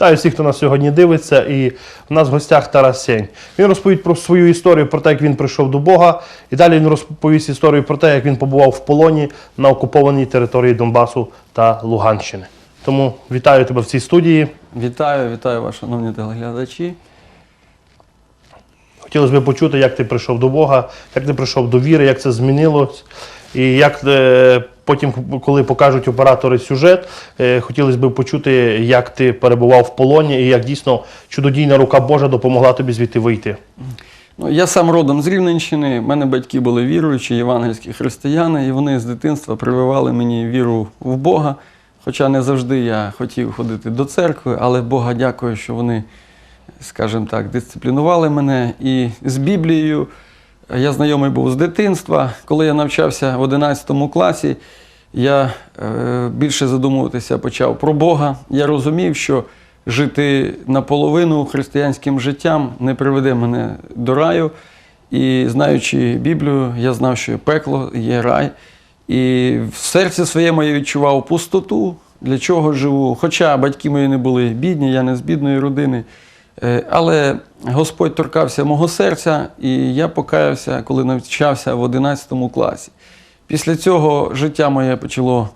Вітаю всіх, хто нас сьогодні дивиться. І в нас в гостях Тарас Сень. Він розповість про свою історію, про те, як він прийшов до Бога. І далі він розповість історію про те, як він побував в полоні на окупованій території Донбасу та Луганщини. Тому вітаю тебе в цій студії. Вітаю, вітаю вас, шановні телеглядачі. Хотілося б почути, як ти прийшов до Бога, як ти прийшов до віри, як це змінилось. І як е, потім, коли покажуть оператори сюжет, е, хотілося б почути, як ти перебував в полоні і як дійсно чудодійна рука Божа допомогла тобі звідти вийти. Ну, я сам родом з Рівненщини. У мене батьки були віруючі, євангельські християни, і вони з дитинства прививали мені віру в Бога. Хоча не завжди я хотів ходити до церкви, але Бога дякую, що вони, скажімо так, дисциплінували мене. І з Біблією я знайомий був з дитинства. Коли я навчався в 11 класі, я е, більше задумуватися почав про Бога. Я розумів, що жити наполовину християнським життям не приведе мене до раю. І знаючи Біблію, я знав, що є пекло, є рай. І в серці своєму я відчував пустоту, для чого живу. Хоча батьки мої не були бідні, я не з бідної родини. Е, Але Господь торкався мого серця, і я покаявся, коли навчався в 11 класі. Після цього життя моє почало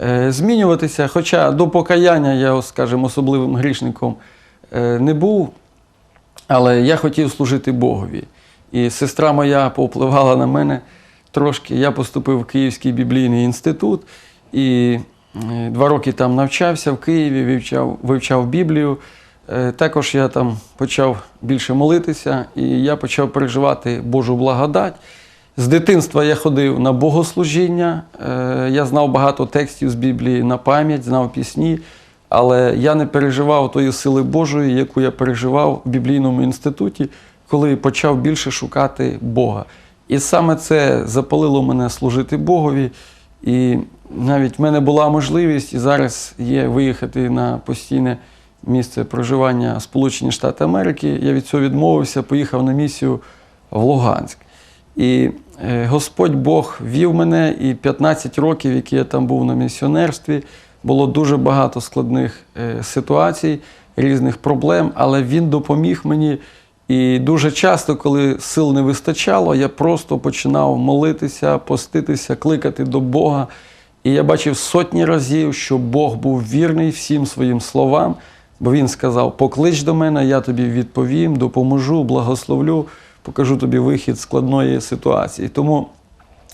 е, змінюватися. Хоча до покаяння я, скажімо, особливим грішником е, не був, але я хотів служити Богові. І сестра моя повпливала на мене трошки. Я поступив в Київський біблійний інститут і два роки там навчався в Києві, вивчав, вивчав Біблію. Е, Також я там почав більше молитися, і я почав переживати Божу благодать. З дитинства я ходив на богослужіння, е, я знав багато текстів з Біблії на пам'ять, знав пісні, але я не переживав тої сили Божої, яку я переживав в біблійному інституті, коли почав більше шукати Бога. І саме це запалило мене служити Богові. І навіть в мене була можливість, і зараз є виїхати на постійне місце проживання Сполучені Штати Америки. Я від цього відмовився, поїхав на місію в Луганськ. І е, Господь Бог вів мене, і 15 років, які я там був на місіонерстві, було дуже багато складних е, ситуацій, різних проблем, але Він допоміг мені. І дуже часто, коли сил не вистачало, я просто починав молитися, поститися, кликати до Бога. І я бачив сотні разів, що Бог був вірний всім своїм словам, бо Він сказав: Поклич до мене, я тобі відповім, допоможу, благословлю, покажу тобі вихід складної ситуації. Тому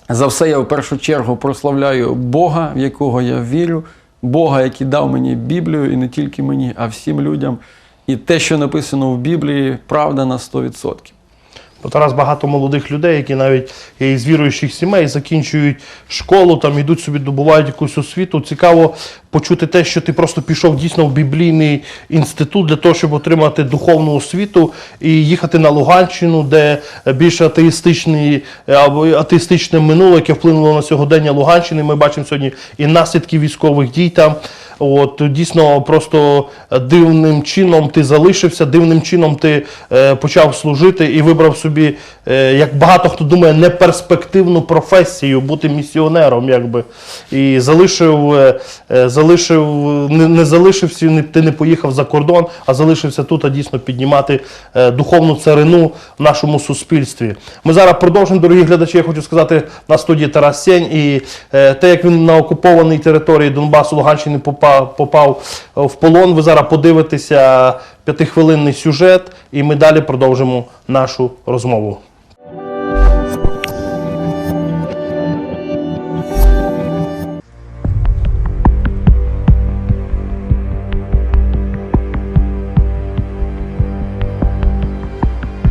за все я в першу чергу прославляю Бога, в якого я вірю, Бога, який дав мені Біблію, і не тільки мені, а всім людям. І те, що написано в Біблії, правда на 100%. Бо Тарас багато молодих людей, які навіть є із віруючих сімей, закінчують школу, там йдуть собі, добувають якусь освіту. Цікаво почути те, що ти просто пішов дійсно в біблійний інститут для того, щоб отримати духовну освіту і їхати на Луганщину, де більш атеїстичний або атеїстичне минуле, яке вплинуло на сьогодення Луганщини. Ми бачимо сьогодні і наслідки військових дій там. От дійсно просто дивним чином ти залишився, дивним чином ти е, почав служити і вибрав собі, е, як багато хто думає, неперспективну професію бути місіонером, якби. І залишив, е, е, залишив, не, не залишився, не, ти не поїхав за кордон, а залишився тут, а дійсно піднімати е, духовну царину в нашому суспільстві. Ми зараз продовжимо, дорогі глядачі. Я хочу сказати на студії Тарас Сень і е, те, як він на окупованій території Донбасу, Луганщини попав, попав е, в полон. Ви зараз подивитеся п'ятихвилинний сюжет, і ми далі продовжимо нашу розмову.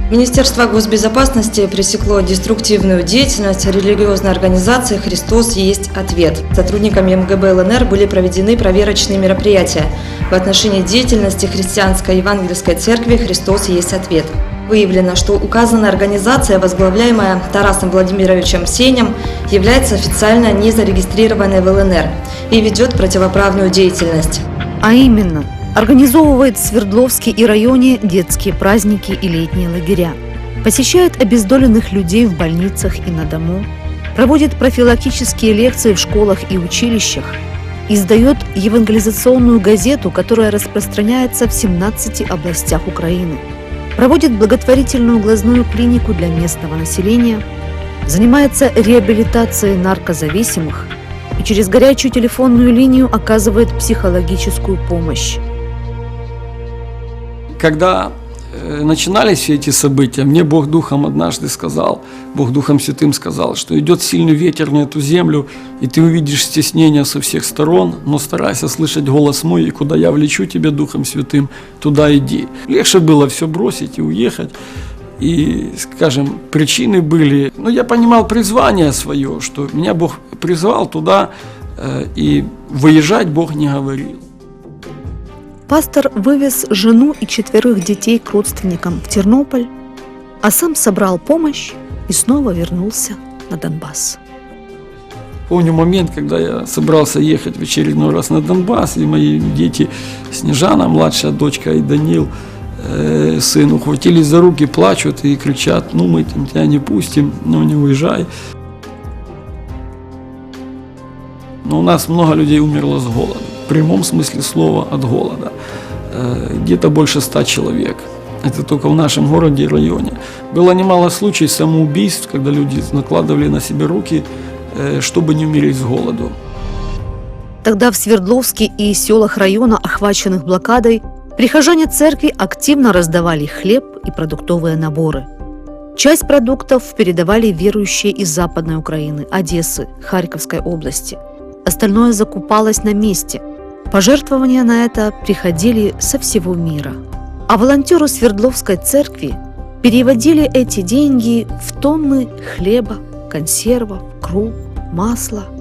Министерство госбезопасности пресекло деструктивную деятельность религиозной организации «Христос есть ответ». Сотрудниками МГБ ЛНР были проведены проверочные мероприятия в отношении деятельности христианской евангельской церкви «Христос есть ответ». Выявлено, что указанная организация, возглавляемая Тарасом Владимировичем Сенем, является официально не зарегистрированной в ЛНР и ведет противоправную деятельность. А именно, организовывает в Свердловске и районе детские праздники и летние лагеря, посещает обездоленных людей в больницах и на дому, проводит профилактические лекции в школах и училищах, издает евангелизационную газету, которая распространяется в 17 областях Украины. Проводит благотворительную глазную клинику для местного населения, занимается реабилитацией наркозависимых. И через горячую телефонную линию оказывает психологическую помощь. Когда э, начинались все эти события, мне Бог Духом однажды сказал, Бог Духом Святым сказал, что идет сильный ветер на эту землю, и ты увидишь стеснение со всех сторон, но старайся слышать голос мой, и куда я влечу тебя Духом Святым, туда иди. Легче было все бросить и уехать. И, скажем, причины были, ну, я понимал призвание свое, что меня Бог призвал туда, э, и выезжать Бог не говорил. Пастор вывез жену и четверых детей к родственникам в Тернополь, а сам собрал помощь и снова вернулся на Донбасс. Помню момент, когда я собрался ехать в очередной раз на Донбасс, и мои дети, Снежана, младшая дочка и Данил, э, сын, ухватились за руки, плачут и кричат, ну мы тебя не пустим, ну не уезжай. Но у нас много людей умерло с голоду, прямом смысле слова от голода. Э, Где-то больше ста человек. Это только в нашем городе и районе. Было немало случаев самоубийств, когда люди накладывали на себя руки, э, чтобы не умереть с голоду. Тогда в Свердловске и селах района, охваченных блокадой, прихожане церкви активно раздавали хлеб и продуктовые наборы. Часть продуктов передавали верующие из Западной Украины, Одессы, Харьковской области. Остальное закупалось на месте. Пожертвования на это приходили со всего мира. А волонтеры Свердловской церкви переводили эти деньги в тонны хлеба, консервов, круп, масла –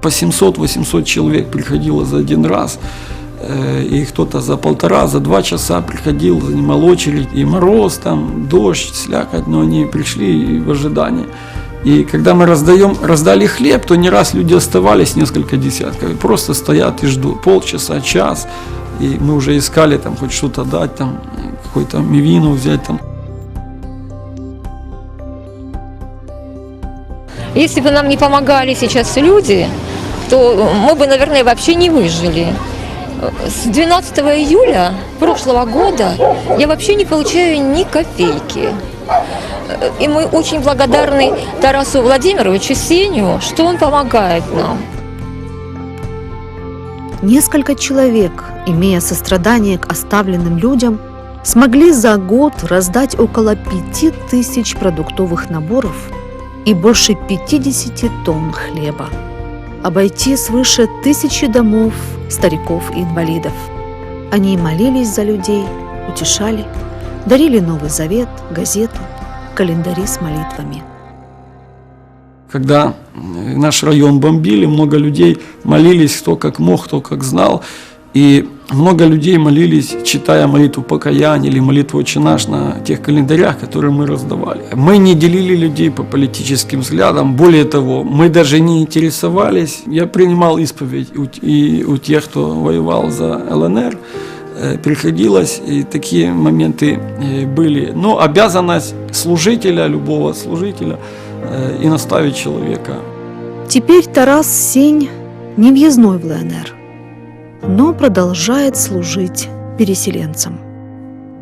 по 700-800 человек приходило за один раз, э, и кто-то за полтора, за два часа приходил, занимал очередь, и мороз, там, дождь, слякоть, но они пришли в ожидании. И когда мы раздаем, раздали хлеб, то не раз люди оставались несколько десятков, просто стоят и ждут полчаса, час, и мы уже искали там хоть что-то дать, там, какой-то мивину взять, там, Если бы нам не помогали сейчас люди, то мы бы, наверное, вообще не выжили. С 12 июля прошлого года я вообще не получаю ни копейки. И мы очень благодарны Тарасу Владимировичу Сеню, что он помогает нам. Несколько человек, имея сострадание к оставленным людям, смогли за год раздать около пяти тысяч продуктовых наборов и больше 50 тонн хлеба. Обойти свыше тысячи домов, стариков и инвалидов. Они молились за людей, утешали, дарили Новый Завет, газету, календари с молитвами. Когда наш район бомбили, много людей молились, кто как мог, кто как знал. И много людей молились, читая молитву покаяния или молитву «Отче наш» на тех календарях, которые мы раздавали. Мы не делили людей по политическим взглядам. Более того, мы даже не интересовались. Я принимал исповедь и у тех, кто воевал за ЛНР. Э, Приходилось, и такие моменты э, были. Но обязанность служителя, любого служителя, э, и наставить человека. Теперь Тарас Сень не въездной в ЛНР, но продолжает служить переселенцам.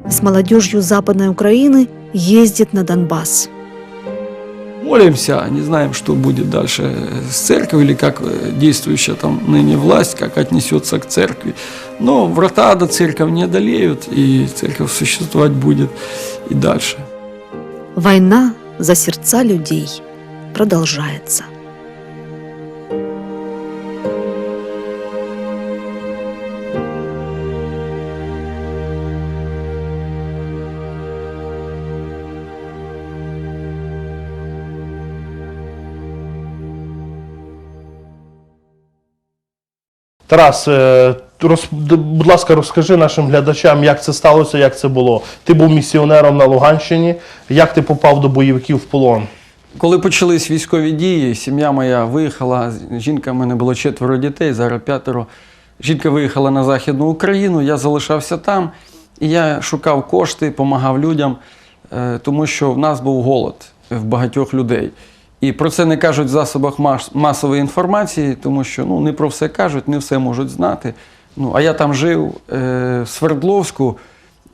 С молодежью Западной Украины ездит на Донбасс. Молимся, не знаем, что будет дальше с церковью или как э, действующая там ныне власть, как отнесется к церкви. Но врата до церковь не одолеют, и церковь существовать будет и дальше. Война за сердца людей продолжается. Тарас, е, роз, будь ласка, розкажи нашим глядачам, як це сталося, як це було. Ти був місіонером на Луганщині. Як ти попав до бойовиків в полон? Коли почались військові дії, сім'я моя виїхала. Жінка в мене було четверо дітей, зараз п'ятеро. Жінка виїхала на Західну Україну, я залишався там, і я шукав кошти, допомагав людям, е, тому що в нас був голод в багатьох людей. І про це не кажуть в засобах мас- масової інформації, тому що ну, не про все кажуть, не все можуть знати. Ну, а я там жив е, в Свердловську,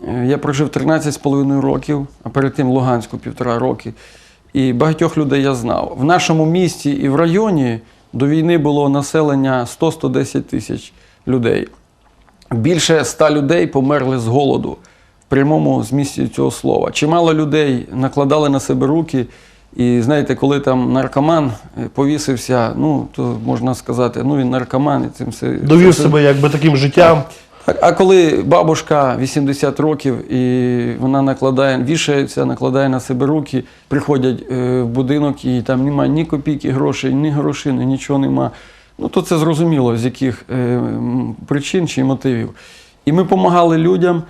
е, я прожив 13,5 років, а перед тим Луганську півтора роки. І багатьох людей я знав. В нашому місті і в районі до війни було населення 100-110 тисяч людей. Більше ста людей померли з голоду в прямому змісті цього слова. Чимало людей накладали на себе руки. І знаєте, коли там наркоман е, повісився, ну то можна сказати, ну він наркоман і цим все Довів це- себе якби таким життям. а, а коли бабушка 80 років і вона накладає, вішається, накладає на себе руки, приходять е, в будинок і там немає ні копійки грошей, ні грошини, нічого нема. Ну то це зрозуміло, з яких е, причин чи мотивів. І ми допомагали людям,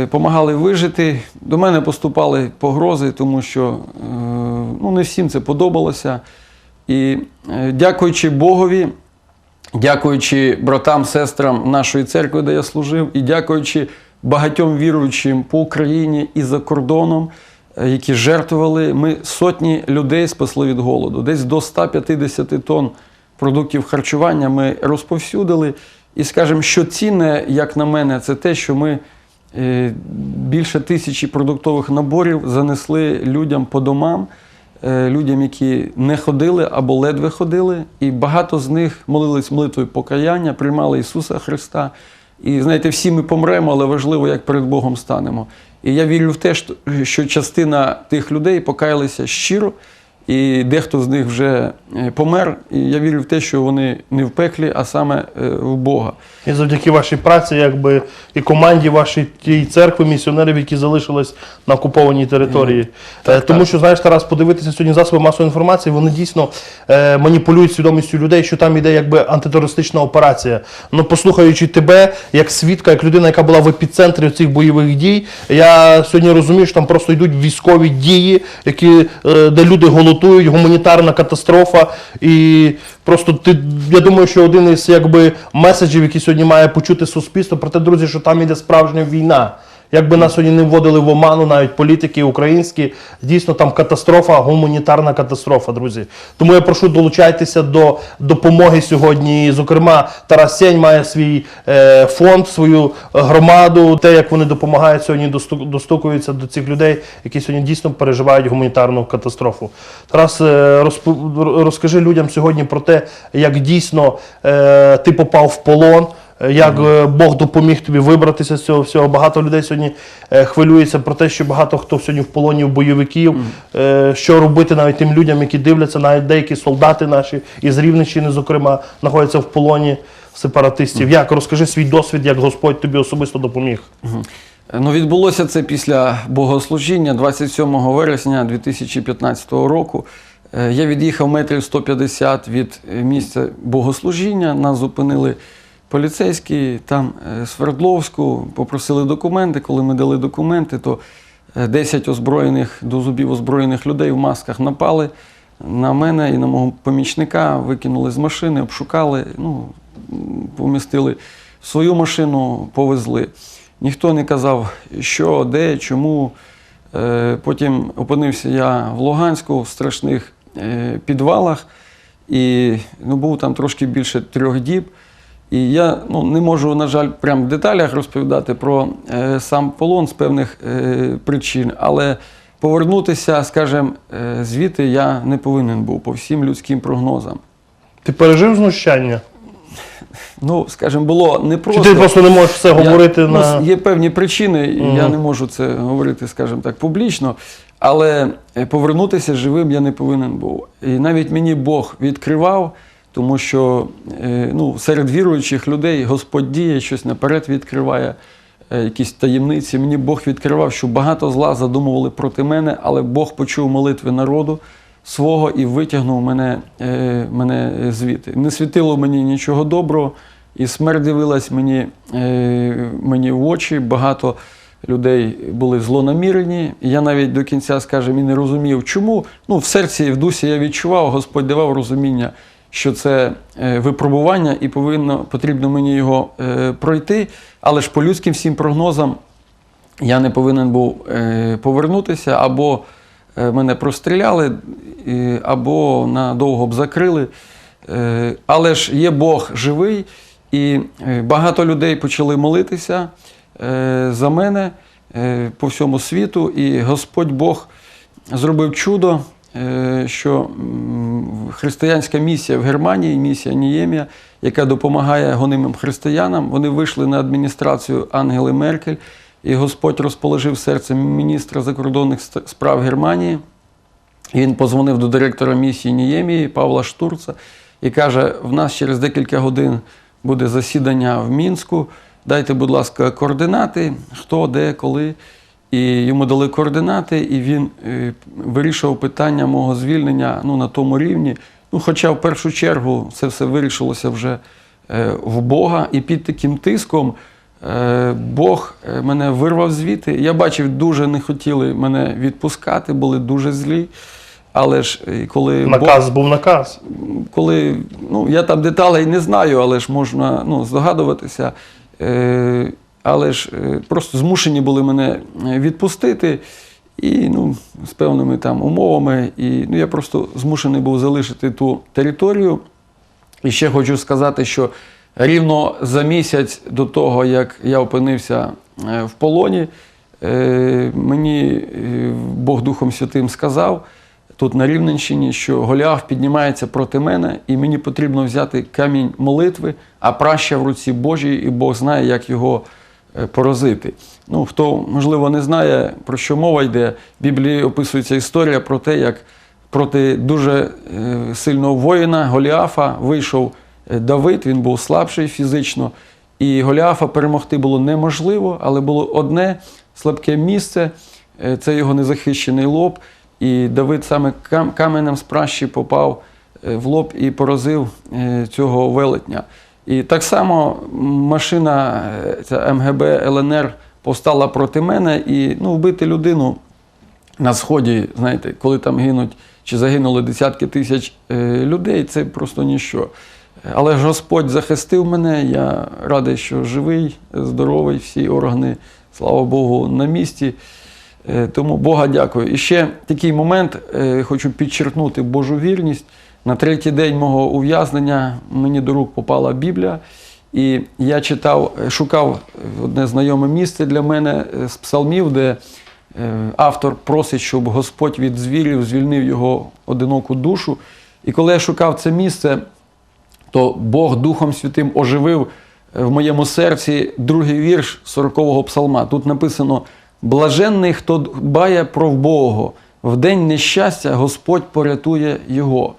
допомагали вижити. До мене поступали погрози, тому що е, ну, не всім це подобалося. І е, дякуючи Богові, дякуючи братам, сестрам нашої церкви, де я служив, і дякуючи багатьом віруючим по Україні і за кордоном, е, які жертвували, ми сотні людей спасли від голоду. Десь до 150 тонн продуктів харчування ми розповсюдили. І скажемо, що цінне, як на мене, це те, що ми е, більше тисячі продуктових наборів занесли людям по домам людям, які не ходили або ледве ходили, і багато з них молились молитвою покаяння, приймали Ісуса Христа. І знаєте, всі ми помремо, але важливо, як перед Богом станемо. І я вірю в те, що- що частина тих людей покаялися щиро, і дехто з них вже е, помер. І я вірю в те, що вони не в пеклі, а саме е, в Бога. І завдяки вашій праці, якби і команді вашої тієї церкви, місіонерів, які залишились на окупованій території. Е, Тому що, знаєш, Тарас, подивитися сьогодні засоби масової інформації, вони дійсно е, маніпулюють свідомістю людей, що там іде якби антитерористична операція. Ну, послухаючи тебе, як свідка, як людина, яка була в епіцентрі цих бойових дій, я сьогодні розумію, що там просто йдуть військові дії, які, е, де люди голодують, гуманітарна катастрофа. І просто ти, я думаю, що один із якби меседжів, які сьогодні має почути суспільство, про те, друзі, що там іде справжня війна. Якби нас сьогодні не вводили в оману, навіть політики українські, дійсно там катастрофа, гуманітарна катастрофа, друзі. Тому я прошу долучайтеся до допомоги сьогодні. Зокрема, Тарас Сень має свій е, фонд, свою громаду. Те, як вони допомагають сьогодні, достук- достукуються до цих людей, які сьогодні дійсно переживають гуманітарну катастрофу. Тарас, е, розп- розкажи людям сьогодні про те, як дійсно е, ти попав в полон. Е, Як е, Бог допоміг тобі вибратися з цього всього. Багато людей сьогодні е, хвилюється про те, що багато хто сьогодні в полоні в бойовиків. Що робити навіть тим людям, які дивляться, навіть деякі солдати наші із Рівненщини, зокрема, знаходяться в полоні сепаратистів. Як розкажи свій досвід, як Господь тобі особисто допоміг? Ну, відбулося це після богослужіння 27 вересня 2015 року. Я від'їхав метрів 150 від місця богослужіння. Нас зупинили поліцейські там е, Свердловську, попросили документи. Коли ми дали документи, то е, 10 озброєних до зубів озброєних людей в масках напали на мене і на мого помічника, викинули з машини, обшукали, ну, помістили в свою машину, повезли. Ніхто не казав, що, де, чому. Е, Потім опинився я в Луганську в страшних е, підвалах, і ну, був там трошки більше трьох діб. І я ну, не можу, на жаль, прям в деталях розповідати про е, сам полон з певних е, причин, але повернутися, скажімо, е, звідти я не повинен був по всім людським прогнозам. Ти пережив знущання? Ну, скажімо, було не Чи непросто. ти просто не можеш все Я- говорити ну, на. Є певні причини, і я не можу це говорити, скажімо так, публічно. Але е, повернутися живим я не повинен був. І навіть мені Бог відкривав, тому що е, ну, серед віруючих людей Господь діє, щось наперед відкриває, е, якісь таємниці. Мені Бог відкривав, що багато зла задумували проти мене, але Бог почув молитви народу свого і витягнув мене, е, мене звідти. Не світило мені нічого доброго, і смерть дивилась мені, мені в очі. Багато людей були злонамірені. Я навіть до кінця, скажімо, і не розумів, чому. Ну, в серці і в дусі я відчував, Господь давав розуміння, що це е, випробування, і повинно, потрібно мені його е, пройти. Але ж по людським всім прогнозам я не повинен був е, повернутися або мене простріляли або надовго б закрили. Але ж є Бог живий, і багато людей почали молитися за мене по всьому світу, і Господь Бог зробив чудо, що християнська місія в Германії, місія Ніємія, яка допомагає гонимим християнам, вони вийшли на адміністрацію Ангели Меркель, і Господь розположив серце міністра закордонних справ Германії. Він позвонив до директора місії Ніємії Павла Штурца і каже: в нас через декілька годин буде засідання в Мінську. Дайте, будь ласка, координати, хто, де, коли. І йому дали координати, і він е, вирішував питання мого звільнення ну, на тому рівні. Ну, хоча в першу чергу це все вирішилося вже е, в Бога, і під таким тиском е, Бог мене вирвав звідти. Я бачив, дуже не хотіли мене відпускати, були дуже злі. Але ж коли Бог Наказ був наказ. коли ну, я там деталей не знаю, але ж можна ну, здогадуватися. Е, але ж е, просто змушені були мене е, відпустити. І ну, з певними там умовами. І ну, я просто змушений був залишити ту територію. І ще хочу сказати, що рівно за місяць до того, як я опинився е, в полоні, мені Бог Духом Святим сказав тут на Рівненщині, що Голіаф піднімається проти мене, і мені потрібно взяти камінь молитви, а праща в руці Божій, і Бог знає, як його е, поразити. Ну, хто, можливо, не знає, про що мова йде, в Біблії описується історія про те, як проти дуже е, сильного воїна Голіафа вийшов е, Давид, він був слабший фізично. І Голіафа перемогти було неможливо, але було одне слабке місце це його незахищений лоб. І Давид саме каменем з пращі попав в лоб і поразив цього велетня. І так само машина ця МГБ ЛНР повстала проти мене і ну, вбити людину на сході, знаєте, коли там гинуть чи загинули десятки тисяч е, людей, це просто ніщо. Але Господь захистив мене, я радий, що живий, здоровий, всі органи, слава Богу, на місці. Е, Тому Бога дякую. І ще такий момент е, хочу підчеркнути Божу вірність. На третій день мого ув'язнення мені до рук попала Біблія, і я читав, шукав одне знайоме місце для мене е, з псалмів, де е, автор просить, щоб Господь від звірів звільнив його одиноку душу. І коли я шукав це місце, то Бог Духом Святим оживив е, в моєму серці другий вірш 40-го псалма. Тут написано: Блаженний, хто дбає про вбогого, в день нещастя Господь порятує його.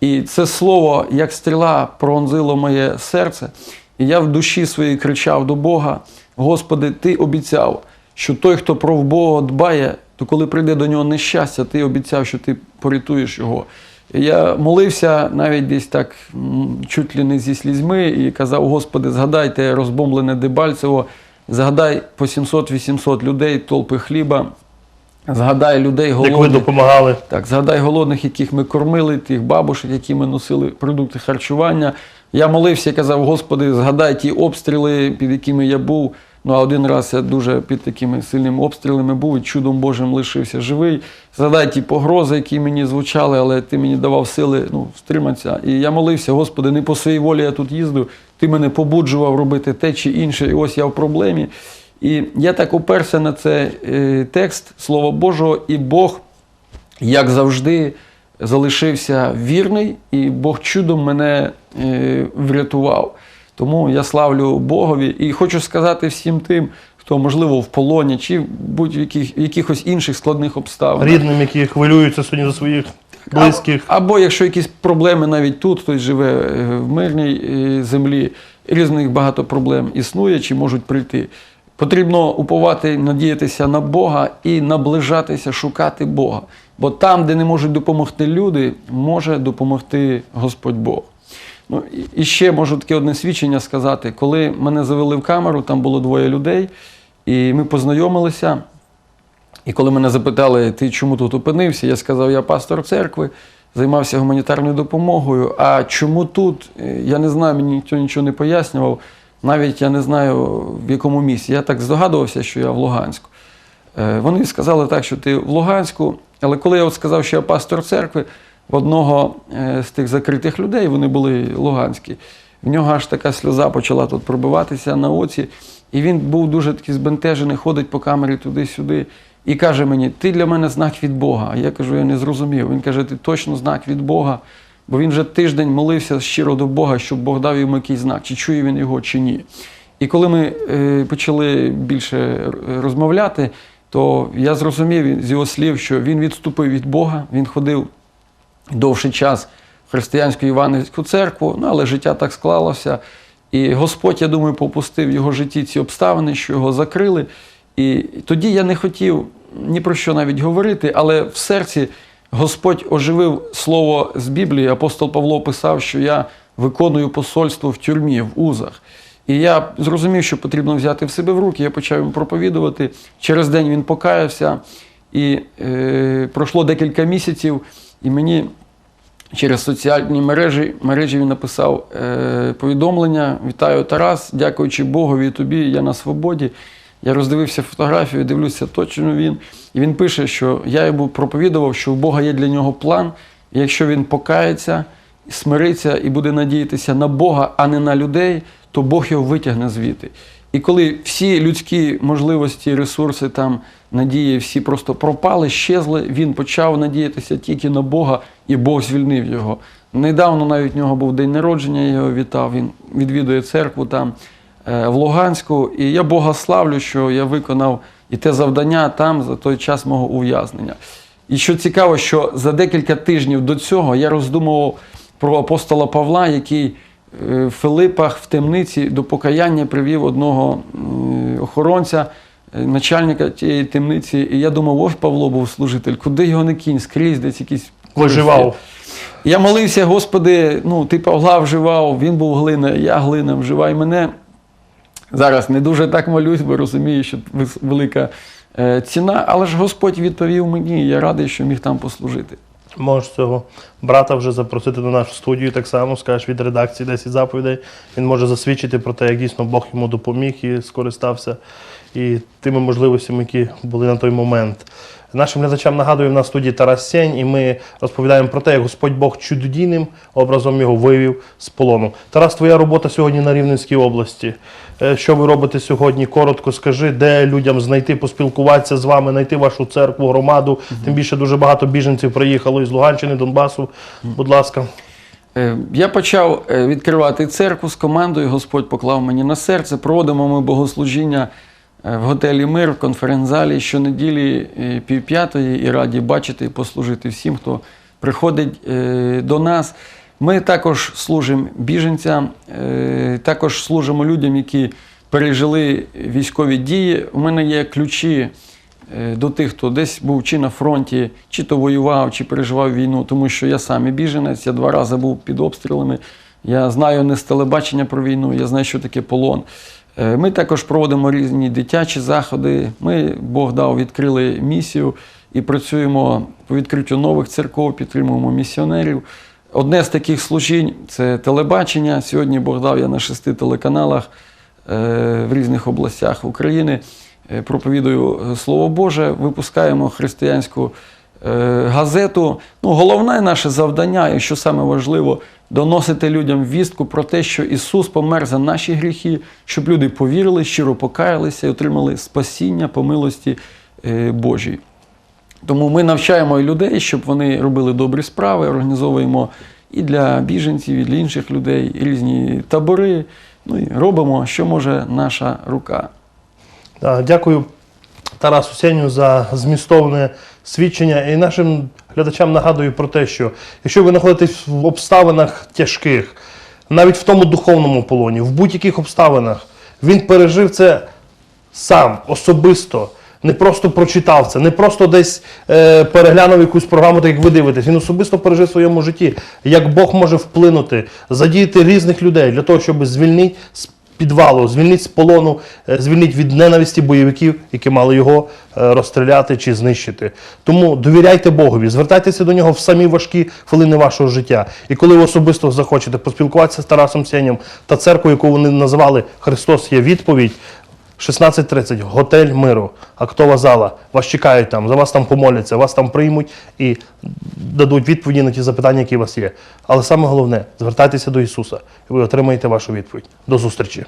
І це слово, як стріла, пронзило моє серце. І я в душі своїй кричав до Бога: Господи, Ти обіцяв, що той, хто про вбого дбає, то коли прийде до нього нещастя, ти обіцяв, що ти порятуєш його. Я молився навіть десь так чуть ли не зі слізьми і казав: Господи, згадайте розбомблене Дебальцево, згадай по 700-800 людей, толпи хліба, згадай людей Як ви допомагали. Так, згадай голодних, яких ми кормили, тих бабушек, які ми носили продукти харчування. Я молився і казав, Господи, згадай ті обстріли, під якими я був. Ну, а один раз я дуже під такими сильними обстрілами був і чудом Божим лишився живий. Згадай ті погрози, які мені звучали, але ти мені давав сили ну, стриматися. І я молився, Господи, не по своїй волі я тут їздив, ти мене побуджував робити те чи інше, і ось я в проблемі. І я так оперся на цей е, текст Слова Божого, і Бог як завжди, залишився вірний, і Бог чудом мене е, врятував. Тому я славлю Богові і хочу сказати всім тим, хто, можливо, в полоні чи в будь-яких якихось інших складних обставинах. Рідним, які хвилюються сьогодні за своїх близьких. А- Або якщо якісь проблеми навіть тут, хтось живе е, в мирній землі, різних багато проблем існує чи можуть прийти. Потрібно уповати, надіятися на Бога і наближатися, шукати Бога. Бо там, де не можуть допомогти люди, може допомогти Господь Бог. Ну, і- ще можу таке одне свідчення сказати. Коли мене завели в камеру, там було двоє людей, і ми познайомилися. І коли мене запитали, ти чому тут опинився, я сказав, я пастор церкви, займався гуманітарною допомогою. А чому тут? Е, Я не знаю, мені ніхто нічого не пояснював. Навіть я не знаю в якому місці. Я так здогадувався, що я в Луганську. Е, Вони сказали так, що ти в Луганську, Але коли я от сказав, що я пастор церкви, в одного е, з тих закритих людей, вони були луганські, в нього аж така сльоза почала тут пробиватися на оці. І він був дуже такий збентежений, ходить по камері туди-сюди і каже мені: Ти для мене знак від Бога. А я кажу, я не зрозумів. Він каже, ти точно знак від Бога. Бо він вже тиждень молився щиро до Бога, щоб Бог дав йому якийсь знак, чи чує він його, чи ні. І коли ми е, почали більше розмовляти, то я зрозумів з його слів, що він відступив від Бога, він ходив довший час в християнську євангельську церкву, ну, але життя так склалося. І Господь, я думаю, попустив в його житті ці обставини, що його закрили. І тоді я не хотів ні про що навіть говорити, але в серці Господь оживив слово з Біблії. Апостол Павло писав, що я виконую посольство в тюрмі, в узах. І я зрозумів, що потрібно взяти в себе в руки. Я почав йому проповідувати. Через день він покаявся, і е, пройшло декілька місяців, і мені через соціальні мережі, мережі він написав е, повідомлення: Вітаю, Тарас, дякуючи Богові і тобі, я на свободі. Я роздивився фотографію, дивлюся, точно він. І він пише, що я йому проповідував, що у Бога є для нього план, і якщо він покається, смириться і буде надіятися на Бога, а не на людей, то Бог його витягне звідти. І коли всі людські можливості, ресурси, там, надії, всі просто пропали, щезли, він почав надіятися тільки на Бога, і Бог звільнив його. Недавно навіть в нього був день народження, я його вітав. Він відвідує церкву там в Луганську. І я Бога славлю, що я виконав і те завдання там за той час мого ув'язнення. І що цікаво, що за декілька тижнів до цього я роздумував про апостола Павла, який е, в Филипах в темниці до покаяння привів одного е, охоронця, е, начальника тієї темниці. І я думав, ось Павло був служитель, куди його не кінь, скрізь десь якісь Виживав. я молився, Господи, ну ти Павла вживав, він був глина, я глина, вживай мене. Зараз не дуже так молюсь, бо розумію, що велика е, ціна, але ж Господь відповів мені, і я радий, що міг там послужити. Можеш цього брата вже запросити на нашу студію, так само скажеш від редакції 10 заповідей. Він може засвідчити про те, як дійсно Бог йому допоміг і скористався і тими можливостями, які були на той момент. Нашим глядачам нагадую, в нас студії Тарас Сень, і ми розповідаємо про те, як Господь Бог чудодійним образом його вивів з полону. Тарас, твоя робота сьогодні на Рівненській області. Е, Що ви робите сьогодні? Коротко скажи, де людям знайти, поспілкуватися з вами, знайти вашу церкву, громаду. Тим більше дуже багато біженців приїхало із Луганщини, Донбасу. Будь ласка. Е, Я почав е, відкривати церкву з командою. Господь поклав мені на серце. Проводимо ми богослужіння в готелі Мир в конференц-залі щонеділі півп'ятої і раді бачити і послужити всім, хто приходить до нас. Ми також служимо біженцям, е, також служимо людям, які пережили військові дії. У мене є ключі е, до тих, хто десь був чи на фронті, чи то воював, чи переживав війну, тому що я сам і біженець, я два рази був під обстрілами. Я знаю не з телебачення про війну, я знаю, що таке полон. Е, Ми також проводимо різні дитячі заходи. Ми, Бог дав, відкрили місію і працюємо по відкриттю нових церков, підтримуємо місіонерів. Одне з таких служінь це телебачення. Сьогодні Бог дав я на шести телеканалах е, в різних областях України. Е, Проповідую Слово Боже, випускаємо християнську е, газету. Ну, головне наше завдання, і що саме важливо, доносити людям вістку про те, що Ісус помер за наші гріхи, щоб люди повірили, щиро покаялися і отримали спасіння по милості Божій. Тому ми навчаємо і людей, щоб вони робили добрі справи, організовуємо і для біженців, і для інших людей різні табори. Ну і робимо, що може наша рука. Дякую Тарасу Сеню за змістовне свідчення. І нашим глядачам нагадую про те, що якщо ви знаходитесь в обставинах тяжких, навіть в тому духовному полоні, в будь-яких обставинах, він пережив це сам особисто. Не просто прочитав це, не просто десь е, переглянув якусь програму, так як ви дивитесь. Він особисто пережив в своєму житті, як Бог може вплинути, задіяти різних людей для того, щоб звільнити з підвалу, звільнити з полону, е, звільнити від ненависті бойовиків, які мали його е, розстріляти чи знищити. Тому довіряйте Богові, звертайтеся до нього в самі важкі хвилини вашого життя. І коли ви особисто захочете поспілкуватися з Тарасом Сенєм та церквою, яку вони називали Христос є відповідь. 16.30, готель миру, актова зала. Вас чекають там, за вас там помоляться, вас там приймуть і дадуть відповіді на ті запитання, які у вас є. Але саме головне, звертайтеся до Ісуса, і ви отримаєте вашу відповідь. До зустрічі.